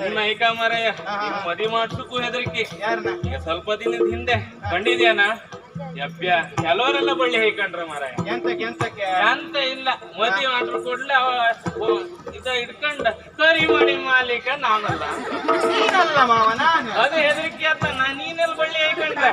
ಸುಮ್ಮನೆ ಐಕ ಮಾರಾಯ. ಮದಿ ಮಾಡ್ಸಕ್ಕೂ ಹೆದರಿಕೆ. ಈಗ ಸ್ವಲ್ಪ ದಿನದ ಹಿಂದೆ ಕಂಡಿದ್ಯಾನ? ಯಬ್ಬ್ಯ ಕೆಲವರೆಲ್ಲ ಬಳ್ಳಿ ಹೈಕಂಡ್ರ ಮಾರಾಯ. ಎಂತ ಇಲ್ಲ. ಮದಿ ಮಾಡ್ರು ಕೂಡ್ಲೆ ಇದ ಹಿಡ್ಕೊಂಡ ಕರಿ ಮಾಡಿ ಮಾಲೀಕ ನಾನಲ್ಲ. ಅದು ಹೆದರಿಕೆ ಅಂತ ನಾ ನೀನೆಲ್ಲ ಬಳ್ಳಿ ಹೈಕಂಡ್ರೆ.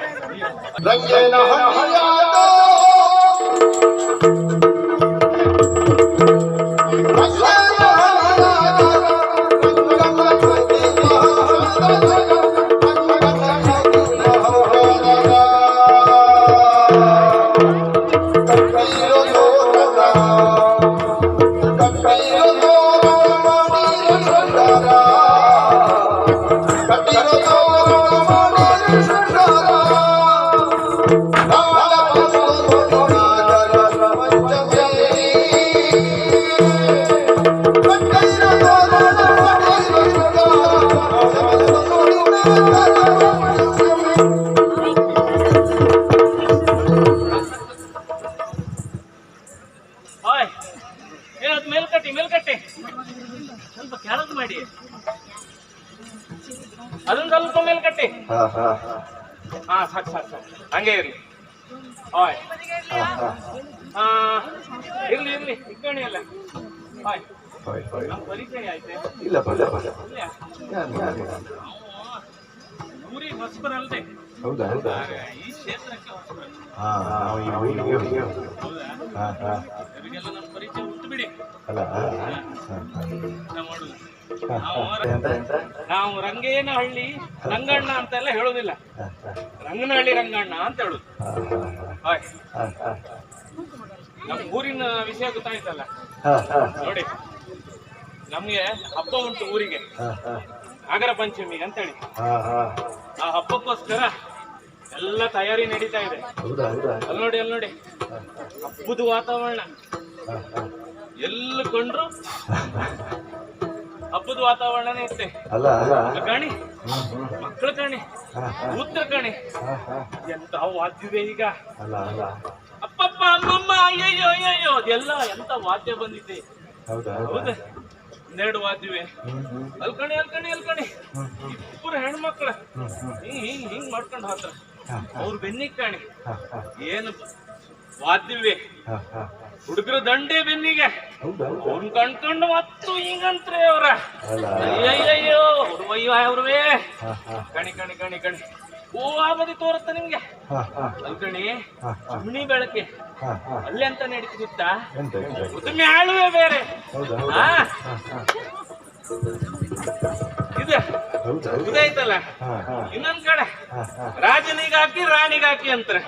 ರಂಗೇನ ಏ ಓಯ್ ಏನದು ಮೇಲ್ಕಟ್ಟಿ ಮೇಲ್ಕಟ್ಟಿ. ಸ್ವಲ್ಪ ಕೆಳಗ್ ಮಾಡಿ. ಅದನ್ನ ಸ್ವಲ್ಪ ಮೇಲ್ಕಟ್ಟಿ. ಹಾ ಸಾಕು ಸಾಕು ಸಾಕು. ಹಂಗೆ ಇರ್ಲಿ. ಓಯ್. ಹಾ ಇರ್ಲಿ ಇರ್ಲಿ. ಇಕ್ಕಣಿ ಅಲ್ಲ ಹಾಯ್ ನಮ್ಮ ಪರಿಚಯ ಆಯ್ತೆ. ಇಲ್ಲ ಇಲ್ಲ ಊರಿಗೆ ಹೊಸಬರಲ್ದೆ. ಹೌದಾ ಹೌದಾ? ಈ ನಾವು ರಂಗೇನ ನಾವು ರಂಗಣ್ಣ ರಂಗೇನಹಳ್ಳಿ ರಂಗಣ್ಣ ಅಂತೆಲ್ಲ ಹೇಳೋದಿಲ್ಲ ರಂಗನಹಳ್ಳಿ ರಂಗಣ್ಣ ಅಂತ ಹೇಳುದು ಹಾಯ್ ನಮ್ಮ ಊರಿನ ವಿಷಯ ಗೊತ್ತಾಯ್ತಲ್ಲ ನೋಡಿ ನಮ್ಗೆ ಹಬ್ಬ ಉಂಟು ಊರಿಗೆ ನಾಗರ ಪಂಚಮಿ ಅಂತೇಳಿ ಆ ಹಬ್ಬಕ್ಕೋಸ್ಕರ ಎಲ್ಲ ತಯಾರಿ ನಡೀತಾ ಇದೆ. ಅಲ್ಲಿ ನೋಡಿ ಅಲ್ಲಿ ನೋಡಿ. ಹಬ್ಬದ ವಾತಾವರಣ. ಎಲ್ಲ ಕೊಂಡ್ರು ಹಬ್ಬದ ವಾತಾವರಣನೇ ಇರುತ್ತೆ. ಅಲ್ಲ ಅಲ್ಲ. ಕಾಣಿ. ಮಕ್ಕಳು ಕಾಣಿ ಉತ್ತರ ಕಾಣಿ. ಎಂತ ವಾದ್ಯವೇ ಈಗ. ಅಲ್ಲ ಅಲ್ಲ. ಅಪ್ಪಪ್ಪ ಅಮ್ಮಮ್ಮ ಅಯ್ಯಯ್ಯೋ ಅಯ್ಯಯ್ಯೋ ಅದೆಲ್ಲ ಎಂತ ವಾದ್ಯ ಬಂದಿದೆ. ಹೌದಾ ಒಂದೆರಡು ವಾದ್ಯವೇ. ಅಲ್ಕಣಿ ಅಲ್ಕಣಿ ಅಲ್ಕಣಿ. ಇಬ್ಬರು ಹೆಣ್ಮಕ್ಳ. ಹಿಂಗ್ ಹಿಂಗ್ ಹಿಂಗ್ ಮಾಡ್ಕೊಂಡು ಹೋಗ್ತಾರ ಅವ್ರ ಬೆನ್ನಿಗೆ ಕಾಣಿ. ಏನು ವಾದ್ಯವೇ ಹುಡುಗರು ದಂಡೆ ಬೆನ್ನಿಗೆ. ಅವ್ರನ್ನ ಕಣ್ಕೊಂಡು ಮತ್ತು ಹಿಂಗಂತ್ರಿ ಅವ್ರ. ಅಯ್ಯಯ್ಯಯ್ಯೋ ಅಯ್ಯಯ್ಯೋ ಹುಡುಗಯ್ಯ ಅವ್ರವೇ ಕಣಿ ಕಣಿ ಕಣಿ ಕಣಿ. ಓ ಆ ಬದಿ ತೋರುತ್ತ ನಿಮ್ಗೆ. ಅಲ್ಕಣಿ ಚಿಮ್ನಿ ಬೆಳಕೆ. ಅಲ್ಲೇ ಅಂತ ನಡೀತಿ ಗೊತ್ತಾ? ಮ್ಯಾಳುವೆ ಬೇರೆ. ಹಾ. ಇದಾಯ್ತಲ್ಲ? ಇನ್ನೊಂದ್ ಕಡೆ. ರಾಜನಿಗಾಕಿ ರಾಣಿಗಾಕಿ ಅಂತಾರೆ.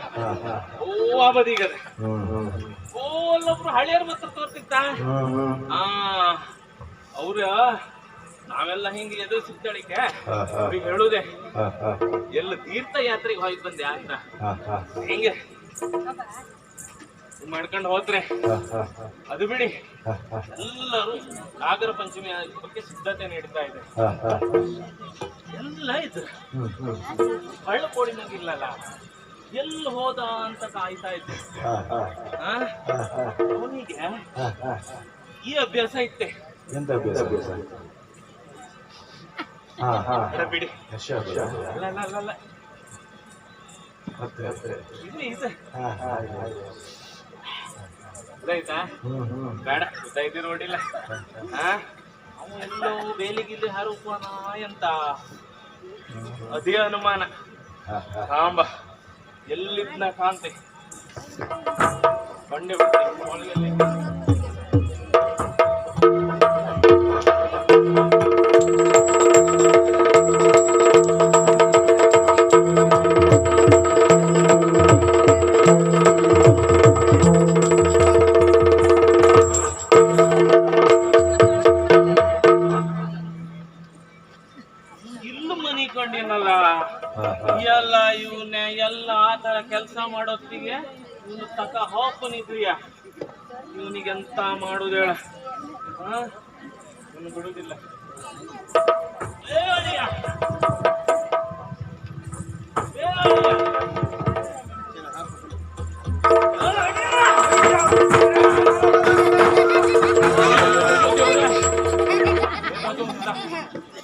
ಓ ಆ ಬದಿಗದ ಓ ಅಲ್ಲೊಬ್ರು ಹಳೆಯರ್ ಮಾತ್ರ ತೋರ್ತಿತ್ತ ಆ ಅವ್ರ ನಾವೆಲ್ಲ ಹಿಂಗ ಎದುರು ಸುತ್ತಾಡಿಕೆ ಅವ್ರಿಗೆ ಹೇಳುದೆ ಎಲ್ಲ ತೀರ್ಥ ಯಾತ್ರೆಗೆ ಹೋಗಿ ಬಂದೆ ಅಂತ. ಹಿಂಗೆ. ಮಾಡ್ಕೊಂಡು ಹೋದ್ರೆ ಅದು ಬಿಡಿ. ಎಲ್ಲರೂ ನಾಗರ ಪಂಚಮಿ ಬಗ್ಗೆ ಸಿದ್ಧತೆ ನೀಡ್ತಾ ಇದೆ. ಎಲ್ಲ ಹ್ಮ್ ಹಳ್ಳ ಕೋಡಿನಾಗಿಲ್ಲಲ್ಲ ಎಲ್ಲಿ ಹೋದ ಅಂತ ಕಾಯ್ತಾ ಇದ್ದೆ. ಅವನಿಗೆ ಈ ಅಭ್ಯಾಸ ಇತ್ತೆ. ಎಂತ ಅಭ್ಯಾಸ? ಅಭ್ಯಾಸ ಬಿಡಿ. ಅಲ್ಲ ಅಲ್ಲ ಅಲ್ಲ ಮತ್ತೆ ಇದು ಇದೆ. ಗೊತ್ತಾಯ್ತಾ? ಬೇಡ ಗೊತ್ತಾಯ್ತು ನೋಡಿಲ್ಲ. ಎಲ್ಲೋ ಬೇಲಿಗಿಲ್ಲಿ ಹರಪನ ಎಂತ? ಅದೇ ಅನುಮಾನ. ಸಾಂಬ ಎಲ್ಲಿದ್ನ ಕಾಂತೆ? ಬಂಡೆ ಮಾಡೋತ್ತಿಗೆ ಇವನು ತಕ ಹೋಗ್ಬನಿದ್ರಿಯ ಇವನಿಗೆ ಎಂತ ಮಾಡುದು ಹೇಳ. ಇವನು ಉಂಟಾ?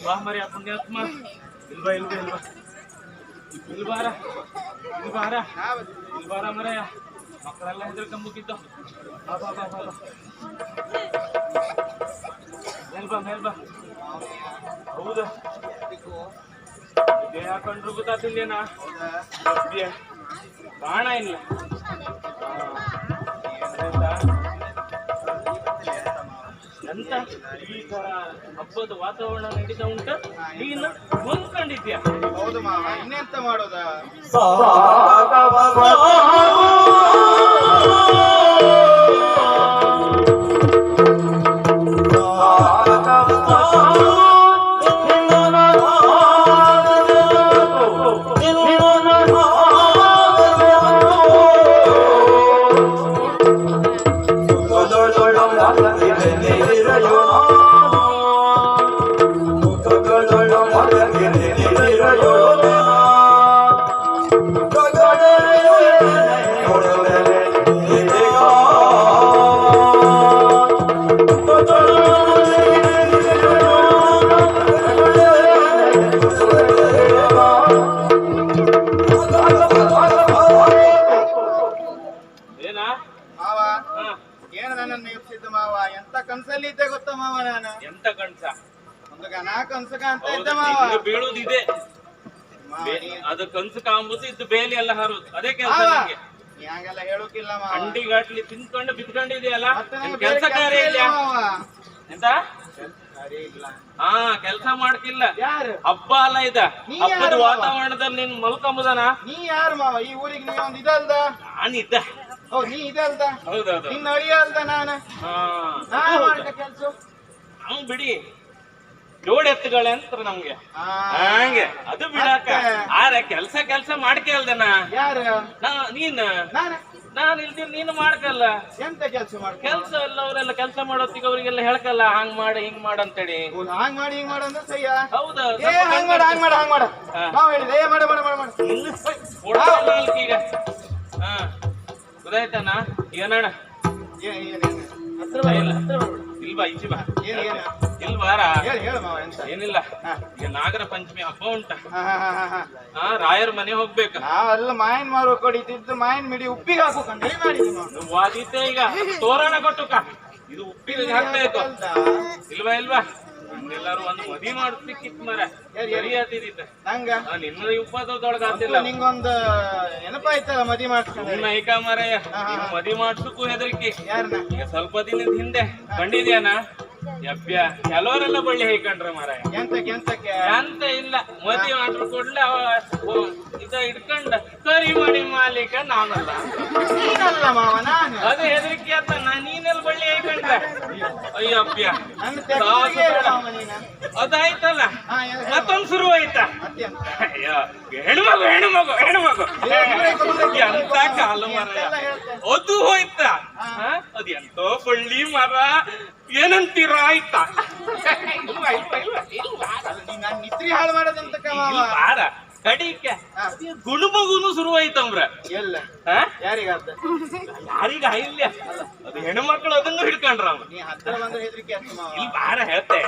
ಬಾ ಮರಿ ಪುಣ್ಯಾತ್ಮ. ಇಲ್ವಾ ಇಲ್ವಾ ಇಲ್ವಾ? ಇಲ್ಬಾರ ಇಲ್ಲಿ ಬಾರ ಮರಯ ಮಕ್ಕಳೆಲ್ಲ ಹೆದರ್ಕೊಂಬಿಟ್ಟಿದ್ದು ಬಾ ಬಾ ಬಾ ಬಾ ಬಾ. ಮೇಲ್ ಬಾ ಮೇಲ್ ಬಾ. ಹೌದಾ. ಇದೇ ಹಾಕೊಂಡ್ರು ಗೊತ್ತಾತಿಲ್ಲೇನಾ ಬಾಣ ಇಲ್ಲ. ಎಂತ? ಈ ತರ ಹಬ್ಬದ ವಾತಾವರಣ ನಡೀತಾ ಉಂಟ? ನೀನು ಹೊಂದ್ಕೊಂಡಿದ್ಯಾ ಹೌದು ಮಾವ ಇನ್ನೆಂತ ಮಾಡೋದ? ಹಂಗೆಲ್ಲ ಹೇಳೋಕಿಲ್ಲ ಮಾವ. ಅಂಡಿಗಾಟ್ಲಿ ತಿನ್ಕೊಂಡು ಬಿದ್ಕೊಂಡಿದೆಯಲ್ಲ ಮತ್ತೆ ನಂಗೆ ಕೆಲಸ ಕಾರ್ಯ ಇಲ್ಲ ಇಲ್ಲ ಮಾವ. ಎಂತ? ಇಲ್ಲ. ಹಾ ಕೆಲಸ ಮಾಡ್ತಿಲ್ಲ ಯಾರು? ಹಬ್ಬ ಅಲ್ಲ ಇದ. ನೀ ಹಬ್ಬದ ಮಾವ? ವಾತಾವರಣದಲ್ಲಿ ನೀನ್ ಮಲ್ಕೊಂಬುದನ ನೀ ಯಾರು ಮಾವ? ಈ ಊರಿಗೆ ನೀ ಒಂದ್ ಇದಲ್ದ? ನಾನಿದ್ದ ಓ ನೀ ಇದಲ್ದ? ಹೌದೌದು. ನಿನ್ನ ಅಳಿಯ ಅಲ್ದ ನಾನು? ಹಾ. ನಾನು ಮಾಡ್ಕ ಕೆಲ್ಸ? ಹಂಗ್ ಬಿಡಿ. ಜೋಡ್ ಎತ್ತುಗಳೇ ಅಂತ ನಮ್ಗೆ ಹಂಗೆ. ಅದು ಬಿಡಾಕ. ಆರ ಕೆಲ್ಸ ಕೆಲ್ಸ ಮಾಡ್ಕೇಳ್ದನ ಯಾರು? ನೀನ್? ನಾನು. ನಾನು ಇಲ್ದಿರ್ ನೀನು ಮಾಡ್ಕಲ್ಲ. ಎಂತ ಕೆಲಸ ಮಾಡ ಕೆಲ್ಸ ಎಲ್ಲ ಅವರೆಲ್ಲ ಕೆಲ್ಸ ಮಾಡೋತ್ತಿಗೆ ಅವರಿಗೆಲ್ಲ ಹೇಳ್ಕಲ್ಲ ಹಂಗ್ ಮಾಡಿ ಹಿಂಗ್ ಮಾಡ ಅಂತೇಳಿ. ಹಂಗ್ ಮಾಡಿ ಹಿಂಗ್ ಮಾಡ ಅಂದ್ರೆ ಸಯ್ಯ ಹೌದಾ ಏ ಹಂಗ್ ಮಾಡ ಹಂಗ್ ಮಾಡ ಹಂಗ್ ಮಾಡ. ಹಾ. ನಾವ್ ಹೇಳಿದೆ ಏ ಮಾಡ ಮಾಡ ಮಾಡ ಮಾಡ. ಈಗ ಹಾ. ಗೊತ್ತಾಯ್ತಾನ ಏನಣ್ಣ? ಏನ್ ಏನ್ ಏನ್ ಹತ್ರ ಬಾ, ಇಲ್ಲ. ಹತ್ರ ಬಾ. ಇಲ್ವಾ ಈಚೆ ಬಾ. ಏನ್ ಏನ್? ಇಲ್ವಾರ ಹೇಳು ಹೇಳು ಮಾವ ಎಂತ? ಏನಿಲ್ಲ. ಈಗ ನಾಗರ ಪಂಚಮಿ ಹಬ್ಬ ಉಂಟ. ಹಾ ರಾಯರ ಮನೆ ಹೋಗ್ಬೇಕು. ನಾವೆಲ್ಲ ಮಾಯನ್ ಮಾರುವ ಕೊಡಿತಿದ್ದು ಮಾಯನ್ ಮಿಡಿ ಉಪ್ಪಿಗೆ ಹಾಕು ಕಂಡು ಮಾಡಿದ್ವಿ ವಾದಿತ್ತೆ ಈಗ. ತೋರಣ ಕೊಟ್ಟುಕ ಇದು ಉಪ್ಪಿಗೆ ಹಾಕ್ಬೇಕು. ಇಲ್ವಾ ಇಲ್ವಾ? ಎಲ್ಲಾರು ಒಂದು ಮದಿ ಮಾಡ್ಲಿಕ್ಕಿತ್ತು ಮರ. ಸರಿಯಾತಿದ್ದ ನಂಗ? ನಿನ್ನ ಇಪ್ಪತ್ತೊಳಗ ಆತಿಲ್ಲ. ನಿಂಗೊಂದು ನೆನಪಾಯ್ತಲ್ಲ ಮದಿ ಮಾಡ್ಸ್ಕೊಂಡ್ರೆ? ನಿಮ್ಮ ಐಕ ಮಾರಯ್ಯ ನೀನು ಮದಿ ಮಾಡ್ಸಕ್ಕೂ ಹೆದರಿಕೆ. ಈಗ ಸ್ವಲ್ಪ ದಿನದ ಹಿಂದೆ ಕಂಡಿದ್ಯಾನ ಕೆಲವರೆಲ್ಲ ಬಳ್ಳಿ ಹೈಕಂಡ್ರ ಮಾರಾಯ. ಎಂತ ಇಲ್ಲ ಮದಿ ಮಾಡ್ರು ಕೂಡ್ಲೆ ಅವ ಇದ ಇಟ್ಕೊಂಡ ಕರಿ ಮಾಡಿ ಮಾಲೀಕ ನಾನಲ್ಲ ನೀನಲ್ಲ ಮಾವ ನಾನು. ಅದು ಹೆದರಿಕೆ ಅಂತ ನಾ ನೀನೆಲ್ಲ ಬಳ್ಳಿ ಹೈಕಂಡ್ರ ಅಯ್ಯಪ್ಪ ನನ್ನ ಸಾಹಸ ತೆಕ್ಕಿಗೆ ಬೇಡ. ಮಾವ ನೀನು. ಅದಾಯ್ತಲ್ಲ. ಮತ್ತೊಂದ್ ಶುರು ಆಯ್ತಾ ಅಯ್ಯೋ ಹೆಣ್ಮಗು ಹೆಣ್ಮಗು ಹೆಣ್ಮಗು. ಎಂತ ಕಾಲು ಮರ ಅದು ಹೋಯ್ತಾ? ಅದ್ ಎಂತೋ ಬಳ್ಳಿ ಮರ. ಏನಂತೀರ ಆಯ್ತಾ? ನೀನ್ ನಿದ್ರಿ ಹಾಳು ಮಾಡದಂತ ಮಾವ ಇಲ್ವಾರ ಕಡಿಕೆ. ಗುಣಮಗುನು ಶುರು ಆಯ್ತಂಬ್ರ ಎಲ್ಲ? ಯಾರಿಗಾರ್ದ ಯಾರಿಗ ಇಲ್ಲ ಅದು ಹೆಣ್ಮಕ್ಳು ಅದನ್ನು ಹಿಡ್ಕೊಂಡ್ರ ಅವ್ನು ನೀ ಹತ್ರ ಬಂದ್ರೆ ಹೆದರಿಕೆ ಅಂತ ಮಾವ. ಇಲ್ಲಿ ಬಾರ ಹೇಳ್ತೆ.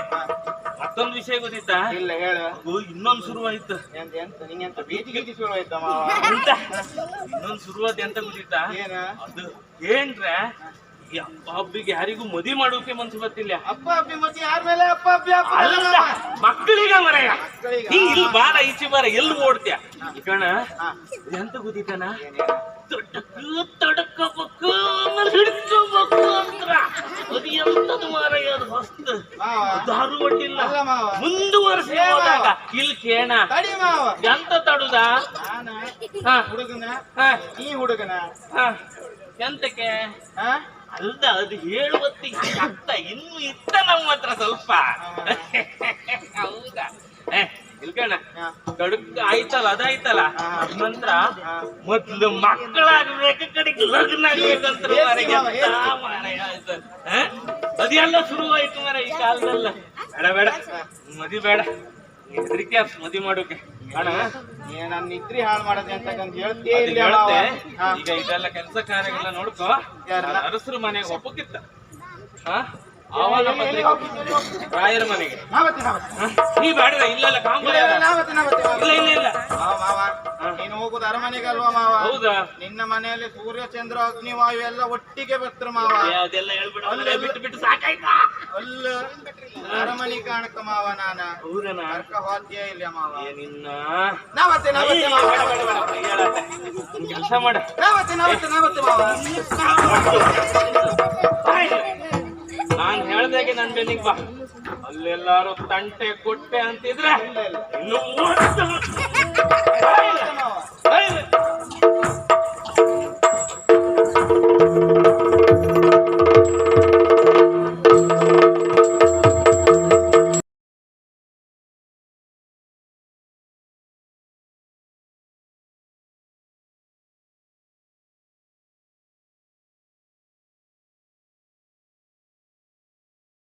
ಮತ್ತೊಂದು ವಿಷಯ ಗೊತ್ತಿತ್ತಾ? ಇಲ್ಲ ಹೇಳು. ಅದು ಇನ್ನೊಂದು ಶುರು ಆಯ್ತು ಎಂತ ಎಂತ? ನಿಂಗೆಂತ ಬೀದಿ ಗೀದಿ ಶುರು ಆಯ್ತಾ ಅಂತ ಇನ್ನೊಂದು ಶುರುವಾದ ಎಂತ ಗೊತ್ತಿತ್ತಾ? ಏನ? ಅದು ಏನ್ರೆ? ಈ ಹಬ್ಬಿಗೆ ಯಾರಿಗೂ ಮದಿ ಮಾಡೋಕೆ ಮನ್ಸು ಬರ್ತಿಲ್ಲ. ಅಪ್ಪ ಅಪ್ಪಿ ಮತ್ತೆ ಯಾರ ಮೇಲೆ ಅಪ್ಪ ಅಪ್ಪಿ ಅಪ್ಪ ಅಲ್ಲ ಮಕ್ಕಳಿಗ ಮರೆಯ? ನೀ ಇಲ್ಲಿ ಬಾರ ಈಚೆ ಬಾರ ಎಲ್ಲಿ ಓಡ್ತೀಯ? ಕಣ ಹಾ. ಎಂತ ಗೊತ್ತಿತ್ತಾನ ತಡಕ ತೊಡಕು ತಡಕಬೇಕು ಹಿಡ್ಕೋಬೇಕು ಅಂದ್ರ. ಅದು ಎಂತದು ಮಾರಯ್ಯ ಅದು ಹೊಸ್ತು ದಾರು ಒಡ್ಡಿಲ್ಲ ಮುಂದುವರೆಸಿ ಹೋದಾಗ ಇಲ್ಲಿ ಕೇಣ. ಎಂತ ತಡುದ? ಹ. ಹುಡುಗನ? ಹ. ನೀ ಹುಡುಗನ? ಹ. ಎಂತಕ್ಕೆ? ಹಾ ಅಲ್ದ ಅದು ಹೇಳುವತ್ತಿಗೆ ಅರ್ಥ ಇನ್ನು ಇತ್ತ ನಮ್ಮ ಹತ್ರ ಸ್ವಲ್ಪ. ಹೌದಾ? ಇಲ್ಕಣ. ಕಡುಕ್ ಆಯ್ತಲ್ಲ ಅದಾಯ್ತಲ್ಲ. ನಂತರ ಮೊದ್ಲು ಮಕ್ಕಳಾಗ್ಬೇಕು ಕಡೆಗೆ ಲಗ್ನ ಆಗ್ಬೇಕಂತ? ಅದೆಲ್ಲ ಶುರುವಾಯ್ತು ಮರ ಈ ಕಾಲದಲ್ಲ. ಬೇಡ ಬೇಡ. ಮದಿ ಬೇಡ. ಹೆದರಿಕೆ ಮದಿ ಮಾಡೋಕೆ. ಅಣ್ಣ ನನ್ನ ನಿದ್ರಿ ಹಾಳು ಮಾಡದೆ ಅಂತ ಕಂದ್ ಹೇಳ್ತೇ ಇಲ್ಲ ಹೇಳ್ತೆ. ಈಗ ಇದೆಲ್ಲ ಕೆಲಸ ಕಾರ್ಯಗಳನ್ನ ನೋಡ್ಕೋ? ಅರಸರು ಮನೆಗೆ ಒಪ್ಪಕ್ಕಿತ್ತ ಹಾ ಪತ್ರಿಕೆ ಹೋಗ್ತಿದ್ದೆ? ರಾಯರ ಮನೆಗೆ. ನಾ ಬೇಡ ಇಲ್ಲ, ಇಲ್ಲ, ಇಲ್ಲ ನೀನು ಹೋಗುದು ಅರಮನೆಗೆ ಅಲ್ವಾ ಮಾವ? ಹೌದಾ? ನಿನ್ನ ಮನೆಯಲ್ಲಿ ಸೂರ್ಯ ಚಂದ್ರ ಅಗ್ನಿ ವಾಯು ಎಲ್ಲ ಒಟ್ಟಿಗೆ ಬರ್ತಾರೆ ಮಾವ. ಅದೆಲ್ಲ ಹೇಳ್ಬಿಡ ಬಿಟ್ಟು ಬಿಟ್ಟು ಸಾಕಾಯ್ತಾ? ಅಲ್ಲ ಅರಮನೆ ಕಾಣಕ ಮಾವ ನಾನ. ಹೋದ್ಯ ಇಲ್ಲ ಮಾವ. ನಿನ್ನ? ಮಾವ. ಕೆಲಸ ಮಾಡ. ಮಾವ. ನಾನ್ ಹೇಳ್ದಾಗೆ ನನ್ ಬೆನ್ನಿಗ್ ಬಾ. ಅಲ್ಲೆಲ್ಲಾರು ತಂಟೆ ಕೊಟ್ಟೆ ಅಂತಿದ್ರೆ ಇನ್ನು